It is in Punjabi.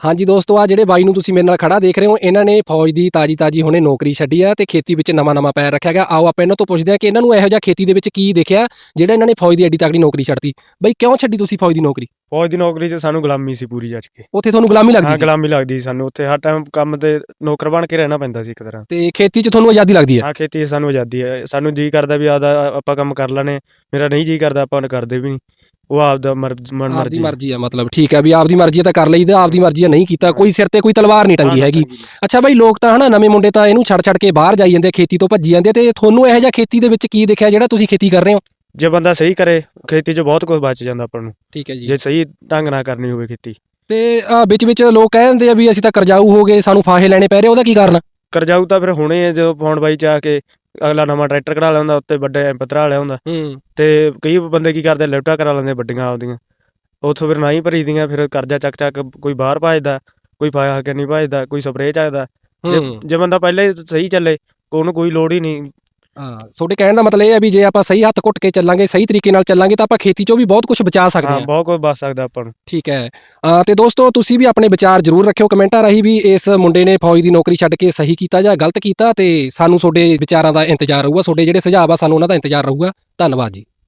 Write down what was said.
ਹਾਂਜੀ ਦੋਸਤੋ ਆ ਜਿਹੜੇ ਬਾਈ ਨੂੰ ਤੁਸੀਂ ਮੇਰੇ ਨਾਲ ਖੜਾ ਦੇਖ ਰਹੇ ਹੋ ਇਹਨਾਂ ਨੇ ਫੌਜ ਦੀ ਤਾਜੀ ਤਾਜੀ ਹੁਣੇ ਨੌਕਰੀ ਛੱਡੀ ਆ ਤੇ ਖੇਤੀ ਵਿੱਚ ਨਵਾਂ ਨਵਾਂ ਪੈਰ ਰੱਖਿਆ ਗਿਆ। ਆਓ ਆਪਾਂ ਇਹਨਾਂ ਤੋਂ ਪੁੱਛਦੇ ਹਾਂ ਕਿ ਇਹਨਾਂ ਨੂੰ ਇਹੋ ਜਿਹਾ ਖੇਤੀ ਦੇ ਵਿੱਚ ਕੀ ਦੇਖਿਆ ਜਿਹੜਾ ਇਹਨਾਂ ਨੇ ਫੌਜ ਦੀ ਐਡੀ ਤਕੜੀ ਨੌਕਰੀ ਛੱਡਤੀ। ਬਈ ਕਿਉਂ ਛੱਡੀ ਤੁਸੀਂ ਫੌਜ ਦੀ ਨੌਕਰੀ? ਫੌਜ ਦੀ ਨੌਕਰੀ 'ਚ ਸਾਨੂੰ ਗੁਲਾਮੀ ਸੀ ਪੂਰੀ ਜੱਜ ਕੇ। ਉੱਥੇ ਤੁਹਾਨੂੰ ਗੁਲਾਮੀ ਲੱਗਦੀ ਹਾਂ ਸੀ? ਗੁਲਾਮੀ ਲੱਗਦੀ ਸੀ ਸਾਨੂੰ। ਉੱਥੇ ਹਰ ਟਾਈਮ ਕੰਮ ਤੇ ਨੌਕਰ ਬਣ ਕੇ ਰਹਿਣਾ ਪੈਂਦਾ ਸੀ ਇੱਕ ਤਰ੍ਹਾਂ। ਤੇ ਖੇਤੀ 'ਚ ਤੁਹਾਨੂੰ ਆਜ਼ਾਦੀ ਲੱਗਦੀ ਹੈ? ਹਾਂ ਖੇਤੀ 'ਚ ਸਾਨੂੰ ਆਜ਼ਾਦੀ ਹੈ। ਸਾਨੂੰ ਜੀ ਕਰਦਾ ਵੀ ਆਦਾ ਆਪਾਂ ਕੰਮ ਕਰ ਲੈਣੇ। ਮੇਰਾ ਨਹੀਂ ਜੀ ਕਰਦਾ ਆਪਾਂ ਕਰਦੇ ਵੀ ਨਹੀਂ। ਉਹ ਆਪਦਾ ਮਰ- ਮਨ ਆਪਦੀ ਮਰਜ਼ੀ। ਮਰਜ਼ੀ ਆ ਮਤਲਬ ਠੀਕ ਹੈ ਵੀ ਆਪਦੀ ਮਰਜ਼ੀ ਆ ਤਾਂ ਕਰ ਲਈਦਾ ਆਪਦੀ ਮਰਜ਼ੀ ਆ ਨਹੀਂ ਕੀਤਾ ਕੋਈ ਸਿਰ ਤੇ ਕੋਈ ਤਲਵਾਰ ਨਹੀਂ ਟੰਗੀ ਹੈਗੀ। ਅੱਛਾ ਬਾਈ ਲੋਕ ਤਾਂ ਹਨਾ ਨਵੇਂ ਮੁੰਡੇ ਤਾਂ ਇਹਨੂੰ ਛੱਡ ਛੱਡ ਕੇ ਬਾਹਰ ਜਾਈ ਜਾਂਦੇ ਆ, ਖੇਤੀ ਤੋਂ ਭੱਜੀ ਜਾਂਦੇ ਆ ਤੇ ਤੁਹਾਨੂੰ ਇਹੋ ਜਿਹਾ ਖੇਤੀ ਦੇ ਵਿੱਚ ਕੀ ਦੇਖਿਆ ਜਿਹੜਾ ਤੁਸੀਂ ਖੇਤੀ ਕਰ ਰਹੇ ਹੋ? ਜੇ ਬੰਦਾ ਸਹੀ ਕਰੇ ਖੇਤੀ 'ਚ ਬਹੁਤ ਕੁਝ ਬਚ ਜਾਂਦਾ ਆਪਾਂ ਨੂੰ। ਠੀਕ ਹੈ ਜੀ। ਜੇ ਸਹੀ ਢੰਗ ਨਾਲ ਕਰਨੀ ਹੋਵੇ ਖੇਤੀ। ਤੇ ਅ, ਵਿੱਚ ਵਿੱਚ ਲੋਕ ਕਹਿ ਦਿੰਦੇ ਆ ਵੀ ਅਸੀਂ ਤਾਂ ਕਰਜ਼ਾਊ ਹੋ ਗਏ ਸਾਨੂੰ ਫਾਹੇ ਲੈਣੇ ਪੈ ਰਹੇ ਉਹਦਾ ਕੀ ਕਾਰਨ ਕਰਜਾਊ ਤਾਂ ਫਿਰ ਹੁਣੇ ਹੈ ਜਦੋਂ ਫੋਨ ਬਾਈ ਚ ਆ ਕੇ ਅਗਲਾ ਨਵਾਂ ਟਰੈਕਟਰ ਕਢਾ ਲੈਂਦਾ ਉੱਤੇ ਵੱਡੇ ਪੱਤਰਾ ਵਾਲਿਆ ਹੁੰਦਾ। ਹੂੰ। ਤੇ ਕਈ ਬੰਦੇ ਕੀ ਕਰਦੇ ਲਿਫਟਾਂ ਕਰਾ ਲੈਂਦੇ ਵੱਡੀਆਂ ਆਪਦੀਆਂ। ਉੱਥੋਂ ਫਿਰ ਨਾ ਹੀ ਭਰੀ ਦੀਆਂ ਫਿਰ ਕਰਜ਼ਾ ਚੱਕ ਚੱਕ ਕੋਈ ਬਾਹਰ ਭਜਦਾ ਕੋਈ ਫਾਇਆ ਕੇ ਨਹੀਂ ਭਜਦਾ ਕੋਈ ਸਪਰੇਅ ਚੱਕਦਾ। ਜੇ ਹੂੰ। ਜੇ ਬੰਦਾ ਪਹਿਲੇ ਹੀ ਸਹੀ ਚੱਲੇ ਉਹਨੂੰ ਕੋਈ ਲੋੜ ਹੀ ਨਹੀਂ। ਹਾਂ। ਤੁਹਾਡੇ ਕਹਿਣ ਦਾ ਮਤਲਬ ਇਹ ਹੈ ਵੀ ਜੇ ਆਪਾਂ ਸਹੀ ਹੱਥ ਘੁੱਟ ਕੇ ਚੱਲਾਂਗੇ ਸਹੀ ਤਰੀਕੇ ਨਾਲ ਚੱਲਾਂਗੇ ਤਾਂ ਆਪਾਂ ਖੇਤੀ 'ਚੋਂ ਵੀ ਬਹੁਤ ਕੁਝ ਬਚਾ ਸਕਦੇ ਹਾਂ। ਹਾਂ ਬਹੁਤ ਕੁਝ ਬਚ ਸਕਦਾ ਆਪਾਂ ਨੂੰ। ਠੀਕ ਹੈ। ਅ, ਤੇ ਦੋਸਤੋ ਤੁਸੀਂ ਵੀ ਆਪਣੇ ਵਿਚਾਰ ਜ਼ਰੂਰ ਰੱਖਿਓ ਕਮੈਂਟਾਂ ਰਾਹੀਂ ਵੀ ਇਸ ਮੁੰਡੇ ਨੇ ਫੌਜ ਦੀ ਨੌਕਰੀ ਛੱਡ ਕੇ ਸਹੀ ਕੀਤਾ ਜਾਂ ਗਲਤ ਕੀਤਾ ਤੇ ਸਾਨੂੰ ਤੁਹਾਡੇ ਵਿਚਾਰਾਂ ਦਾ ਇੰਤਜ਼ਾਰ ਰਹੂਗਾ ਤੁਹਾਡੇ ਜਿਹੜੇ ਸੁਝਾਅ ਆ ਸਾਨੂੰ ਉਹਨਾਂ ਦਾ ਇੰਤਜ਼ਾਰ ਰਹੂਗਾ। ਧੰਨਵਾਦ ਜੀ।